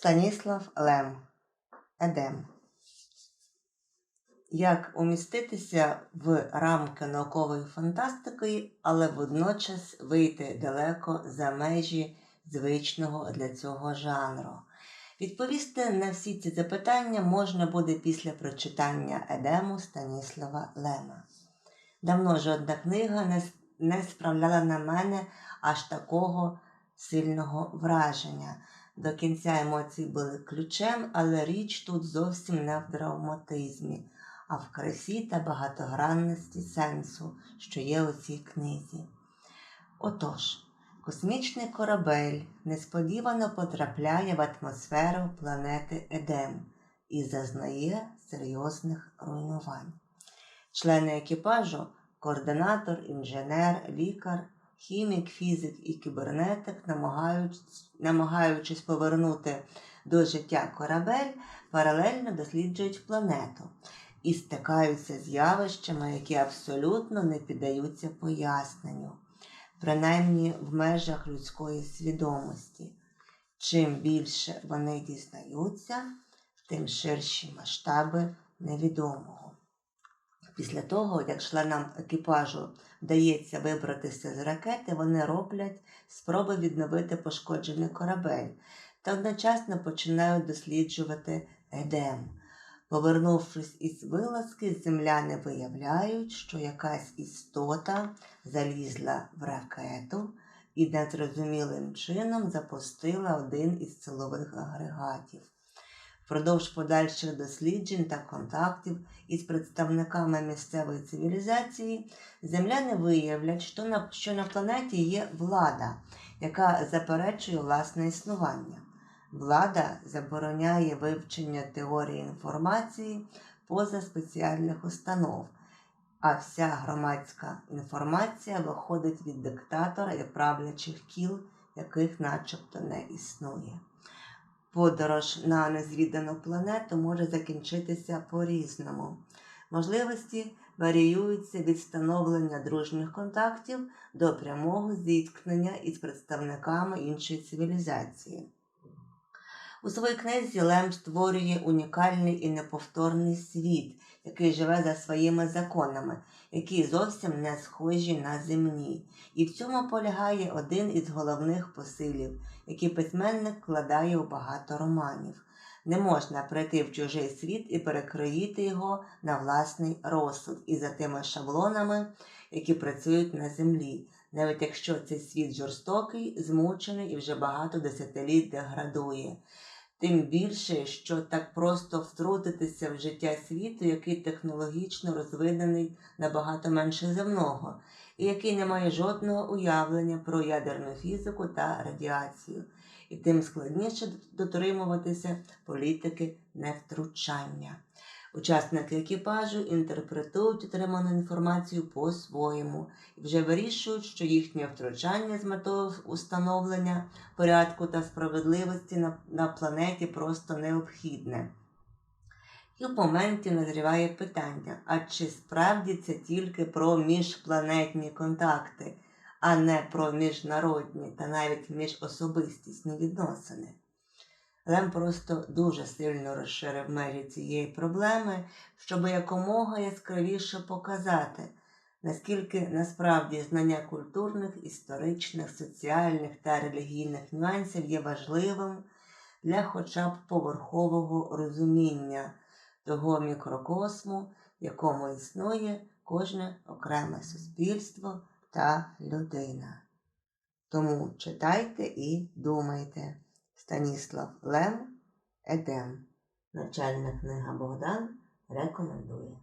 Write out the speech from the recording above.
Станіслав Лем Едем. Як уміститися в рамки наукової фантастики, але водночас вийти далеко за межі звичного для цього жанру? Відповісти на всі ці запитання можна буде після прочитання Едему Станіслава Лема. Давно жодна книга не, справляла на мене аж такого сильного враження. До кінця емоції були ключем, але річ тут зовсім не в драматизмі, а в красі та багатогранності сенсу, що є у цій книзі. Отож, космічний корабель несподівано потрапляє в атмосферу планети Едем і зазнає серйозних руйнувань. Члени екіпажу координатор, інженер, лікар хімік, фізик і кібернетик, намагаючись повернути до життя корабель, паралельно досліджують планету і стикаються з явищами, які абсолютно не піддаються поясненню, принаймні в межах людської свідомості. Чим більше вони дізнаються, тим ширші масштаби невідомого. Після того, як членам екіпажу вдається вибратися з ракети, вони роблять спроби відновити пошкоджений корабель та одночасно починають досліджувати Едем. Повернувшись із вилазки, земляни виявляють, що якась істота залізла в ракету і незрозумілим чином запустила один із силових агрегатів. Впродовж подальших досліджень та контактів із представниками місцевої цивілізації земляни виявлять, що на, що на планеті є влада, яка заперечує власне існування. Влада забороняє вивчення теорії інформації поза спеціальних установ, а вся громадська інформація виходить від диктатора і правлячих кіл, яких начебто не існує. Подорож на незвідану планету може закінчитися по-різному. Можливості варіюються від встановлення дружніх контактів до прямого зіткнення із представниками іншої цивілізації. У своїй книзі Лем створює унікальний і неповторний світ, який живе за своїми законами, які зовсім не схожі на земні. І в цьому полягає один із головних посилів, який письменник вкладає у багато романів. Не можна прийти в чужий світ і перекроїти його на власний розсуд і за тими шаблонами, які працюють на землі, навіть якщо цей світ жорстокий, змучений і вже багато десятиліть деградує. Тим більше, що так просто втрутитися в життя світу, який технологічно розвинений набагато менше земного, і який не має жодного уявлення про ядерну фізику та радіацію, і тим складніше дотримуватися політики невтручання. Учасники екіпажу інтерпретують отриману інформацію по-своєму і вже вирішують, що їхнє втручання з метою установлення порядку та справедливості на, на планеті просто необхідне. І в моменті назріває питання: а чи справді це тільки про міжпланетні контакти, а не про міжнародні та навіть міжособистісні відносини? Лем просто дуже сильно розширив межі цієї проблеми, щоб якомога яскравіше показати, наскільки насправді знання культурних, історичних, соціальних та релігійних нюансів є важливим для хоча б поверхового розуміння того мікрокосму, в якому існує кожне окреме суспільство та людина. Тому читайте і думайте. Станіслав Лем Едем. Начальна книга Богдан рекомендує.